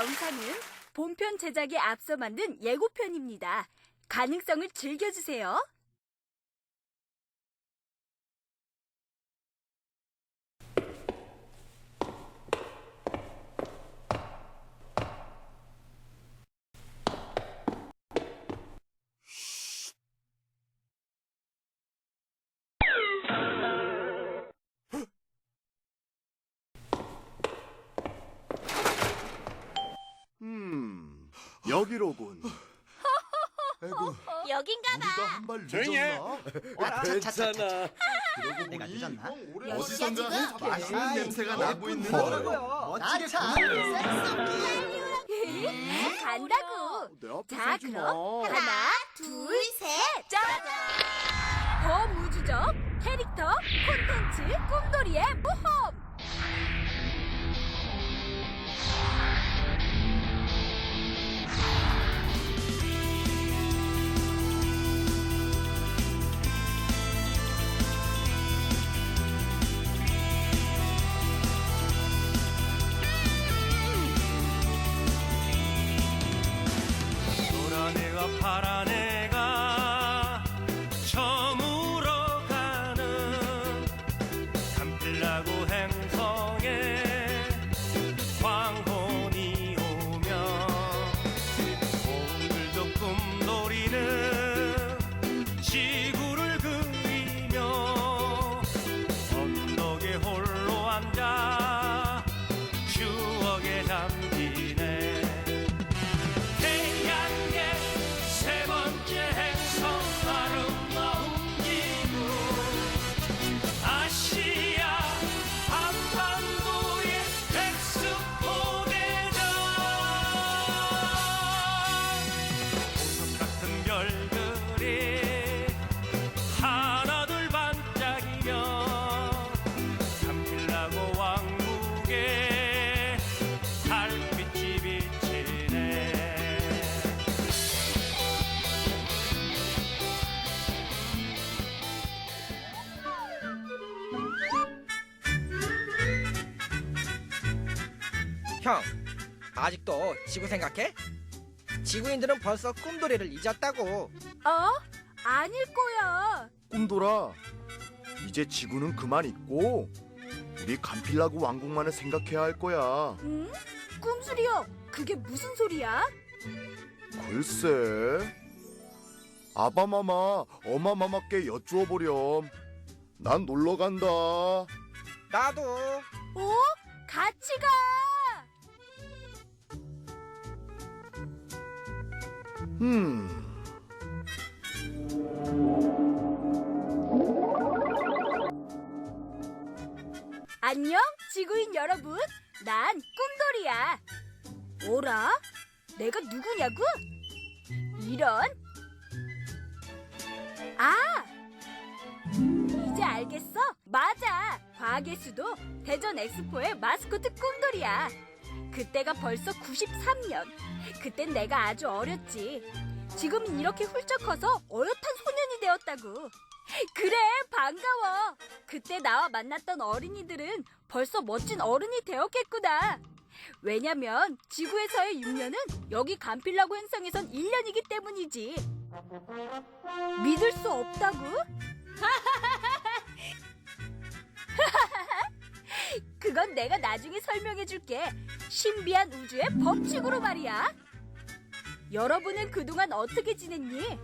영상은 본편 제작에 앞서 만든 예고편입니다. 가능성을 즐겨주세요. 음, 여기로군. 아이고, 여긴가 우리가 봐. 한 발 조용히 해. 늦었나? 괜찮아. 그러고 내가 보니 늦었나? 형 여기야, 어디선가? 맛있는 아이, 냄새가 나고 있는 뭐라고요? 아차, 간다고. 내 앞에 자, 서지 마. 그럼 하나, 둘, 셋. 짜잔! 범우주적 캐릭터 콘텐츠 꿈돌이의 모험! 추 형, 아직도 지구 생각해? 지구인들은 벌써 꿈돌이를 잊었다고. 어? 아닐 거야. 꿈돌아, 이제 지구는 그만 있고 우리 감필라고 왕국만을 생각해야 할 거야. 응? 꿈수리요. 그게 무슨 소리야? 글쎄. 아바마마, 어마마마께 여쭈어 보렴. 난 놀러 간다. 나도. 어? 같이 가! 음. 안녕, 지구인 여러분. 난 꿈돌이야. 뭐라? 내가 누구냐고? 이런? 아! 이제 알겠어? 맞아. 과학의 수도 대전 엑스포의 마스코트 꿈돌이야. 그때가 벌써 93년. 그땐 내가 아주 어렸지. 지금은 이렇게 훌쩍 커서 어엿한 소년이 되었다고. 그래, 반가워. 그때 나와 만났던 어린이들은 벌써 멋진 어른이 되었겠구나. 왜냐면 지구에서의 6년은 여기 간필라고 행성에선 1년이기 때문이지. 믿을 수 없다고? 그건 내가 나중에 설명해 줄게. 신비한 우주의 법칙으로 말이야. 여러분은 그동안 어떻게 지냈니?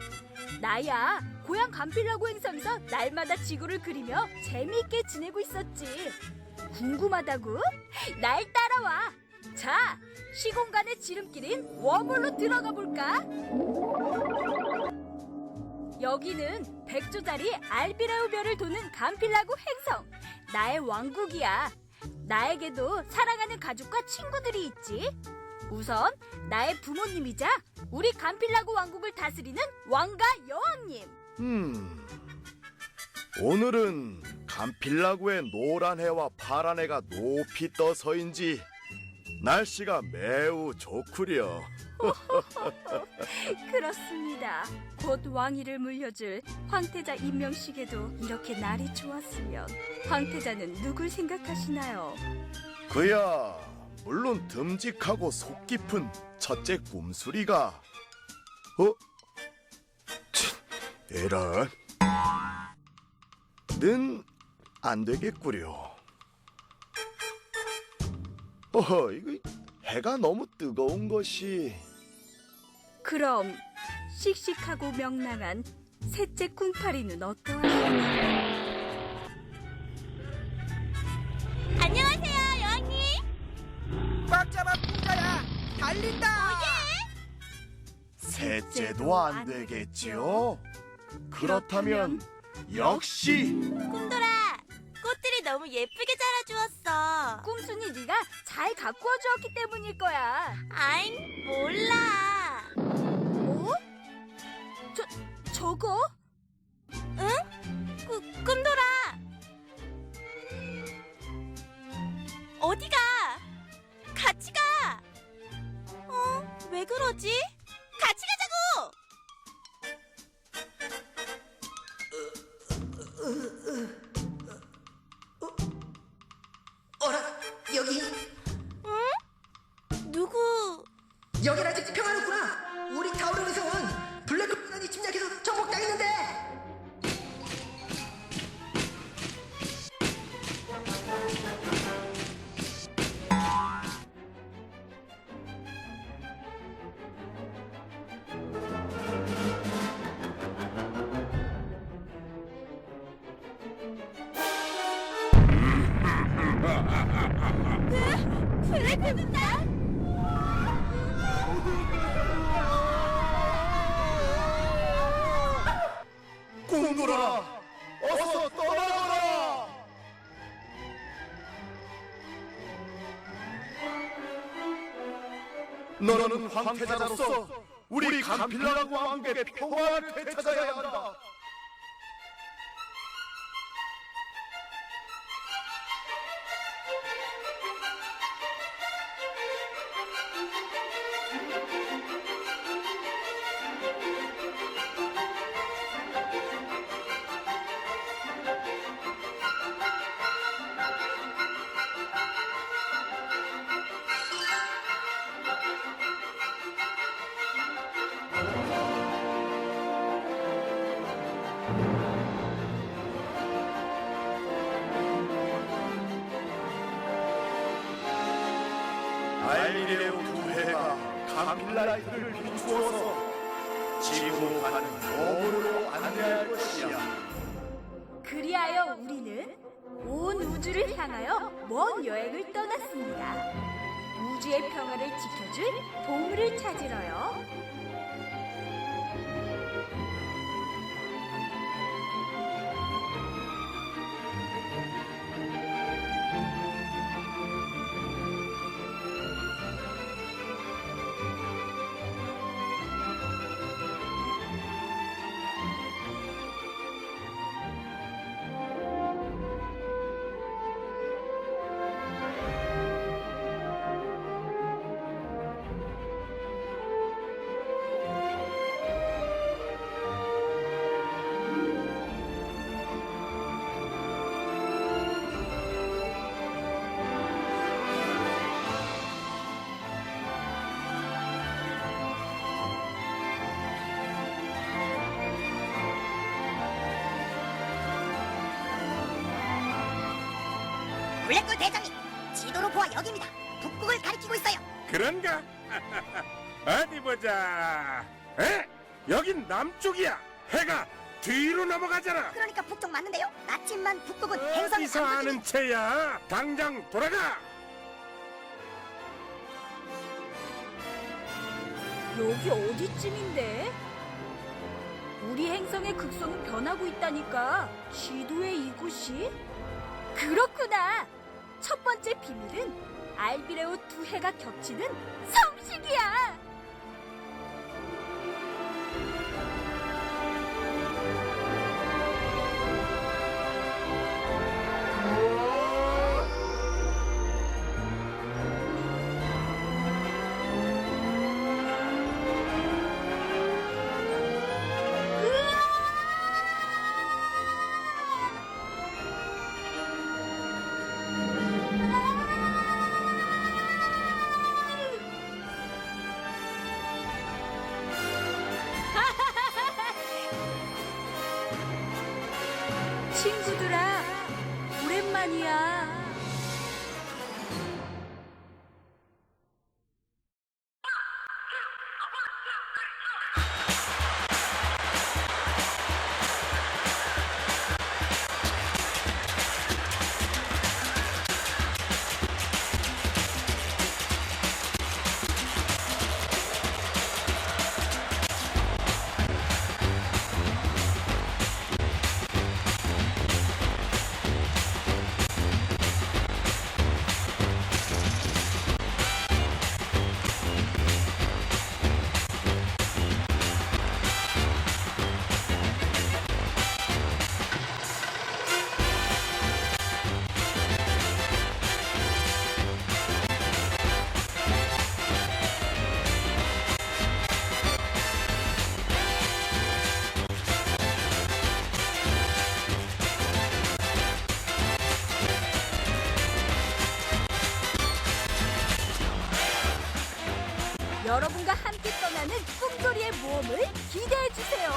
나야 고향 간필라고 행성에서 날마다 지구를 그리며 재미있게 지내고 있었지. 궁금하다고? 날 따라와. 자, 시공간의 지름길인 웜으로 들어가 볼까? 여기는 백조자리 알비레오 별을 도는 간필라고 행성. 나의 왕국이야. 나에게도 사랑하는 가족과 친구들이 있지. 우선 나의 부모님이자 우리 간필라고 왕국을 다스리는 왕과 여왕님. 음. 오늘은 감필라구의 노란 해와 파란 해가 높이 떠서인지 날씨가 매우 좋구려. 그렇습니다. 곧 왕위를 물려줄 황태자 임명식에도 이렇게 날이 좋았으면 황태자는 누굴 생각하시나요? 그야 물론 듬직하고 속 깊은 첫째 꿈수리가 어? 치, 에란 는안 되겠구려 어허 이거 해가 너무 뜨거운 것이 그럼 씩씩하고 명랑한 셋째 쿵파리는 어떠하시나? 안녕하세요, 여왕님. 꽉 잡아 풍자야 달린다 셋째도 안 되겠지요? 그렇다면 역시 꿈돌아, 꽃들이 너무 예쁘게 자라주었어. 꿈순이 네가 잘 가꾸어 주었기 때문일 거야. 아잉, 몰라. 어? 저 저거? 꾸, 꿈돌아. 어디가? 같이 가. 어, 왜 그러지? 같이 가자고. 어라 여기 누구? 여긴 아직 평 너는 황태자로서 우리 간필라라고 왕국의 평화를 되찾아야 한다 길을 비추어서 지구로 가는 로으로 안내할 것이야 그리하여 우리는 온 우주를 향하여 먼 여행을 떠났습니다. 우주의 평화를 지켜줄 보물을 찾으러요. 블랙홀 대장님, 지도로 보아 여기입니다. 북극을 가리키고 있어요. 그런가? 어디 보자. 에? 여긴 남쪽이야. 해가 뒤로 넘어가잖아. 그러니까 북쪽 맞는데요? 아침만 북극은 행성의 어디서 아는 채야? 당장 돌아가. 여기 어디쯤인데? 우리 행성의 극성은 변하고 있다니까. 지도에 이곳이? 그렇구나. 첫 번째 비밀은 알비레오 두 해가 겹치는 성식이야. 기대해 주세요.